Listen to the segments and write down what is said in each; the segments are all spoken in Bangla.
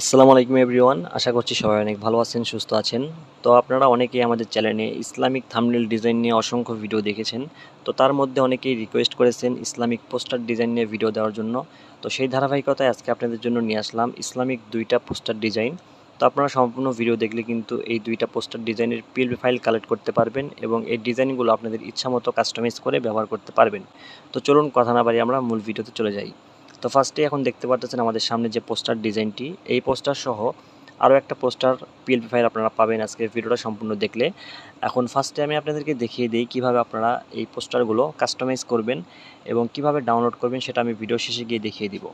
আসসালামু আলাইকুম এভরিওয়ান, আশা করছি সবাই অনেক ভালো আছেন, সুস্থ আছেন। তো আপনারা অনেকেই আমাদের চ্যানেলে ইসলামিক থামনেল ডিজাইন নিয়ে অসংখ্য ভিডিও দেখেছেন। তো তার মধ্যে অনেকেই রিকোয়েস্ট করেছেন ইসলামিক পোস্টার ডিজাইন নিয়ে ভিডিও দেওয়ার জন্য। তো সেই ধারাবাহিকতায় আজকে আপনাদের জন্য নিয়ে আসলাম ইসলামিক দুইটা পোস্টার ডিজাইন তো আপনারা সম্পূর্ণ ভিডিও দেখলে কিন্তু এই দুইটা পোস্টার ডিজাইনের পিএলপি ফাইল কালেক্ট করতে পারবেন এবং এই ডিজাইনগুলো আপনাদের ইচ্ছামতো কাস্টমাইজ করে ব্যবহার করতে পারবেন। তো চলুন কথা না বাড়ি আমরা মূল ভিডিওতে চলে যাই। তো ফার্স্টে এখন দেখতে পাচ্ছেন আমাদের সামনে যে পোস্টার ডিজাইনটি এই পোস্টার সহ আরও একটা পোস্টার পিএলপি ফাইল আপনারা পাবেন আজকে ভিডিওটা সম্পূর্ণ দেখলে। এখন ফার্স্টে আমি আপনাদেরকে দেখিয়ে দিই কীভাবে আপনারা এই পোস্টারগুলো কাস্টমাইজ করবেন এবং কীভাবে ডাউনলোড করবেন সেটা আমি ভিডিও শেষে গিয়ে দেখিয়ে দিব।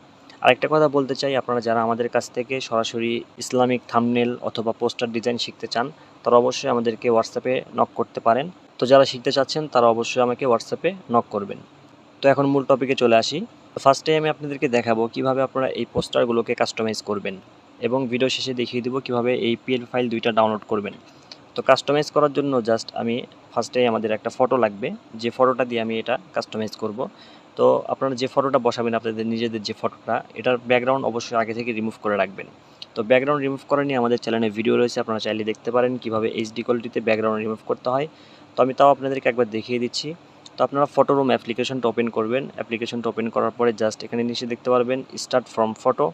আরেকটা কথা বলতে চাই, আপনারা যারা আমাদের কাছ থেকে সরাসরি ইসলামিক থামনেল অথবা পোস্টার ডিজাইন শিখতে চান, তারা অবশ্যই আমাদেরকে হোয়াটসঅ্যাপে নক করতে পারেন। তো যারা শিখতে চাচ্ছেন, তারা অবশ্যই আমাকে হোয়াটসঅ্যাপে নক করবেন। তো এখন মূল টপিকে চলে আসি। ফার্স্টে আমি আপনাদেরকে দেখাবো কীভাবে আপনারা এই পোস্টারগুলোকে কাস্টমাইজ করবেন এবং ভিডিও শেষে দেখিয়ে দিব কীভাবে এই পিএল ফাইল দুইটা ডাউনলোড করবেন। তো কাস্টমাইজ করার জন্য জাস্ট আমি ফার্স্টে আমাদের একটা ফটো লাগবে। যে ফটোটা দিয়ে আমি এটা কাস্টমাইজ করব। তো আপনারা যে ফটোটা বসাবেন আপনাদের নিজেদের যে ফটোটা এটার ব্যাকগ্রাউন্ড অবশ্যই আগে থেকে রিমুভ করে রাখবেন। তো ব্যাকগ্রাউন্ড রিমুভ করা নিয়ে আমাদের চ্যানেলে ভিডিও রয়েছে, আপনারা চাইলে দেখতে পারেন কীভাবে এইচডি কোয়ালিটিতে ব্যাকগ্রাউন্ড রিমুভ করতে হয়। তো আমি তাও আপনাদেরকে একবার দেখিয়ে দিচ্ছি। তো আপনারা ফটো রুম অ্যাপ্লিকেশনটা ওপেন করবেন। অ্যাপ্লিকেশনটা ওপেন করার পরে জাস্ট এখানে নিচে দেখতে পারবেন স্টার্ট ফ্রম ফটো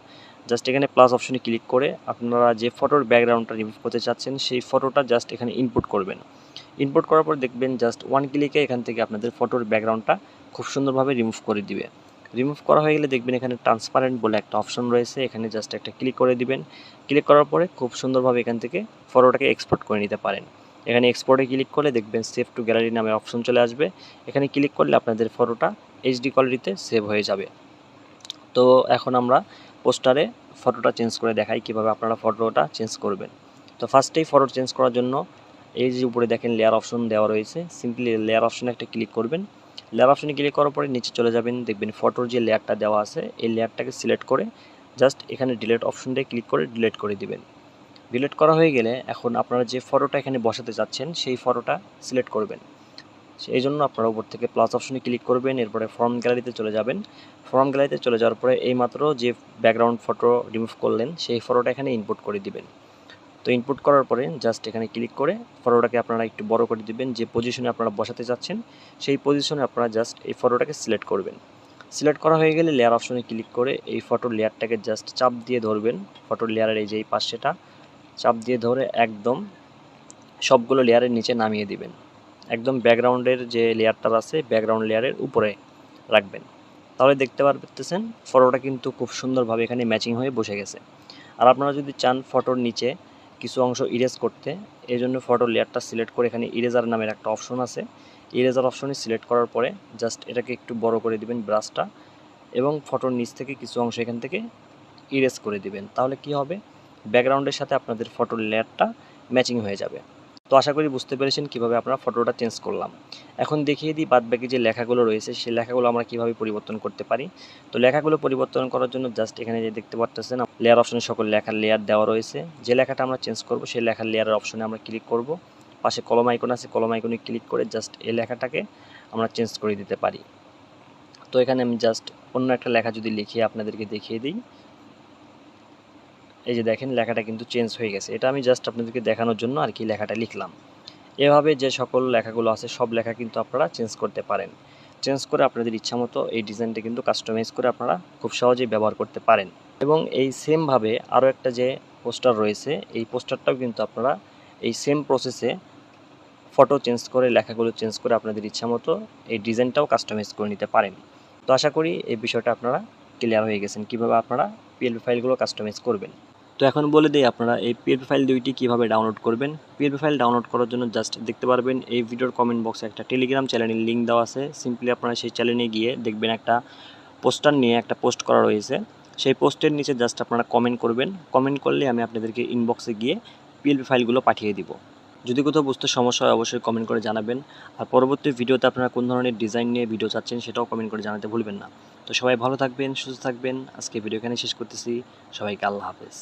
জাস্ট এখানে প্লাস অপশনে ক্লিক করে আপনারা যে ফটোর ব্যাকগ্রাউন্ডটা রিমুভ করতে চাচ্ছেন, সেই ফটোটা জাস্ট এখানে ইনপুট করবেন। ইনপুট করার পর দেখবেন জাস্ট ওয়ান ক্লিকে এখান থেকে আপনাদের ফটোর ব্যাকগ্রাউন্ডটা খুব সুন্দরভাবে রিমুভ করে দিবে। রিমুভ করা হয়ে গেলে দেখবেন এখানে ট্রান্সপারেন্ট বলে একটা অপশন রয়েছে। এখানে জাস্ট একটা ক্লিক করে দিবেন। ক্লিক করার পরে খুব সুন্দরভাবে এখান থেকে ফটোটাকে এক্সপোর্ট করে নিতে পারেন। এখানে এক্সপোর্টে ক্লিক করলে দেখবেন সেভ টু গ্যালারি নামে অপশন চলে আসবে। এখানে ক্লিক করলে আপনাদের ফটোটা এইচডি কোয়ালিটিতে সেভ হয়ে যাবে। তো এখন আমরা পোস্টারে ফটোটা চেঞ্জ করে দেখাই কীভাবে আপনারা ফটোটা চেঞ্জ করবেন। তো ফার্স্টেই ফটো চেঞ্জ করার জন্য এই যে উপরে দেখেন লেয়ার অপশন দেওয়া রয়েছে। সিম্পলি লেয়ার অপশনে একটা ক্লিক করবেন। লেয়ার অপশনে ক্লিক করার পরে নিচে চলে যাবেন, দেখবেন ফটোর যে লেয়ারটা দেওয়া আছে, এই লেয়ারটাকে সিলেক্ট করে জাস্ট এখানে ডিলেট অপশনটায় ক্লিক করে ডিলেট করে দিবেন। ডিলিট করা হয়ে গেলে এখন আপনারা যে ফটোটা এখানে বসাতে যাচ্ছেন, সেই ফটোটা সিলেক্ট করবেন। সেই জন্য আপনারা উপর থেকে প্লাস অপশনে ক্লিক করবেন, এরপরে ফর্ম গ্যালারিতে চলে যাবেন। ফর্ম গ্যালারিতে চলে যাওয়ার পরে এইমাত্র যে ব্যাকগ্রাউন্ড ফটো রিমুভ করলেন, সেই ফটোটা এখানে ইনপুট করে দিবেন। তো ইনপুট করার পরে জাস্ট এখানে ক্লিক করে ফটোটাকে আপনারা একটু বড় করে দিবেন, যে পজিশনে আপনারা বসাতে চাচ্ছেন সেই পজিশনে আপনারা জাস্ট এই ফটোটাকে সিলেক্ট করবেন। সিলেক্ট করা হয়ে গেলে লেয়ার অপশনে ক্লিক করে এই ফটোর লেয়ারটাকে জাস্ট চাপ দিয়ে ধরবেন। ফটোর লেয়ারের এই যে এই পাশেটা চাপ দিয়ে ধরে একদম সবগুলো লেয়ারের নিচে নামিয়ে দিবেন। একদম ব্যাকগ্রাউন্ডের যে লেয়ারটা আছে ব্যাকগ্রাউন্ড লেয়ারের উপরে রাখবেন। তাহলে দেখতে পারতেছেন ফটোটা কিন্তু খুব সুন্দরভাবে এখানে ম্যাচিং হয়ে বসে গেছে। আর আপনারা যদি চান ফটোর নিচে কিছু অংশ ইরেজ করতে এই জন্য ফটোর লেয়ারটা সিলেক্ট করে এখানে ইরেজার নামের একটা অপশন আছে। ইরেজার অপশনে সিলেক্ট করার পরে জাস্ট এটাকে একটু বড় করে দিবেন ব্রাশটা এবং ফটোর নিচ থেকে কিছু অংশ এখান থেকে ইরেজ করে দিবেন। তাহলে কি হবে? ব্যাকগ্রাউন্ডের সাথে আপনাদের ফটোর লেয়ারটা ম্যাচিং হয়ে যাবে। তো আশা করি বুঝতে পেরেছেন কীভাবে আপনারা ফটোটা চেঞ্জ করলাম। এখন দেখিয়ে দিই বাদ বাকি যে লেখাগুলো রয়েছে, সেই লেখাগুলো আমরা কীভাবে পরিবর্তন করতে পারি। তো লেখাগুলো পরিবর্তন করার জন্য জাস্ট এখানে যে দেখতে পাচ্ছেন লেয়ার অপশনে সকল লেখার লেয়ার দেওয়া রয়েছে। যে লেখাটা আমরা চেঞ্জ করব, সেই লেখার লেয়ারের অপশনে আমরা ক্লিক করব। পাশে কলম আইকন আছে কলম আইকনে ক্লিক করে জাস্ট এই লেখাটাকে আমরা চেঞ্জ করে দিতে পারি। তো এখানে আমি জাস্ট অন্য একটা লেখা যদি লিখিয়ে আপনাদেরকে দেখিয়ে দিই। এই যে দেখেন, লেখাটা কিন্তু চেঞ্জ হয়ে গেছে। এটা আমি জাস্ট আপনাদেরকে দেখানোর জন্য আর কি লেখাটা লিখলাম। এভাবে যে সকল লেখাগুলো আছে, সব লেখা কিন্তু আপনারা চেঞ্জ করতে পারেন। চেঞ্জ করে আপনাদের ইচ্ছা মতো এই ডিজাইনটা কিন্তু কাস্টমাইজ করে আপনারা খুব সহজেই ব্যবহার করতে পারেন। এবং এই সেমভাবে আরও একটা যে পোস্টার রয়েছে, এই পোস্টারটাও কিন্তু আপনারা এই সেম প্রসেসে ফটো চেঞ্জ করে, লেখাগুলো চেঞ্জ করে আপনাদের ইচ্ছা মতো এই ডিজাইনটাও কাস্টমাইজ করে নিতে পারেন। তো আশা করি এই বিষয়টা আপনারা ক্লিয়ার হয়ে গেছেন। কীভাবে আপনারা পিএলপি ফাইলগুলো কাস্টমাইজ করবেন? তো এখন বলে দিই আপনারা এই পিএফ ফাইল দুইটি কীভাবে ডাউনলোড করবেন? পিএফ ফাইল ডাউনলোড করার জন্য জাস্ট দেখতে পারবেন, এই ভিডিওর কমেন্ট বক্সে একটা টেলিগ্রাম চ্যানেলের লিঙ্ক দেওয়া আছে। সিম্পলি আপনারা সেই চ্যানেলে গিয়ে দেখবেন একটা পোস্টার নিয়ে একটা পোস্ট করা রয়েছে। সেই পোস্টের নিচে জাস্ট আপনারা কমেন্ট করবেন। কমেন্ট করলে আমি আপনাদেরকে ইনবক্সে গিয়ে পিএলপি ফাইলগুলো পাঠিয়ে দিব। যদি কোথাও বুঝতে সমস্যা হয়, অবশ্যই কমেন্ট করে জানাবেন। আর পরবর্তী ভিডিওতে আপনারা কোন ধরনের ডিজাইন নিয়ে ভিডিও চাচ্ছেন, সেটাও কমেন্ট করে জানাতে ভুলবেন না। তো সবাই ভালো থাকবেন, সুস্থ থাকবেন। আজকে ভিডিও এখানে শেষ করতেছি। সবাইকে আল্লাহ হাফেজ।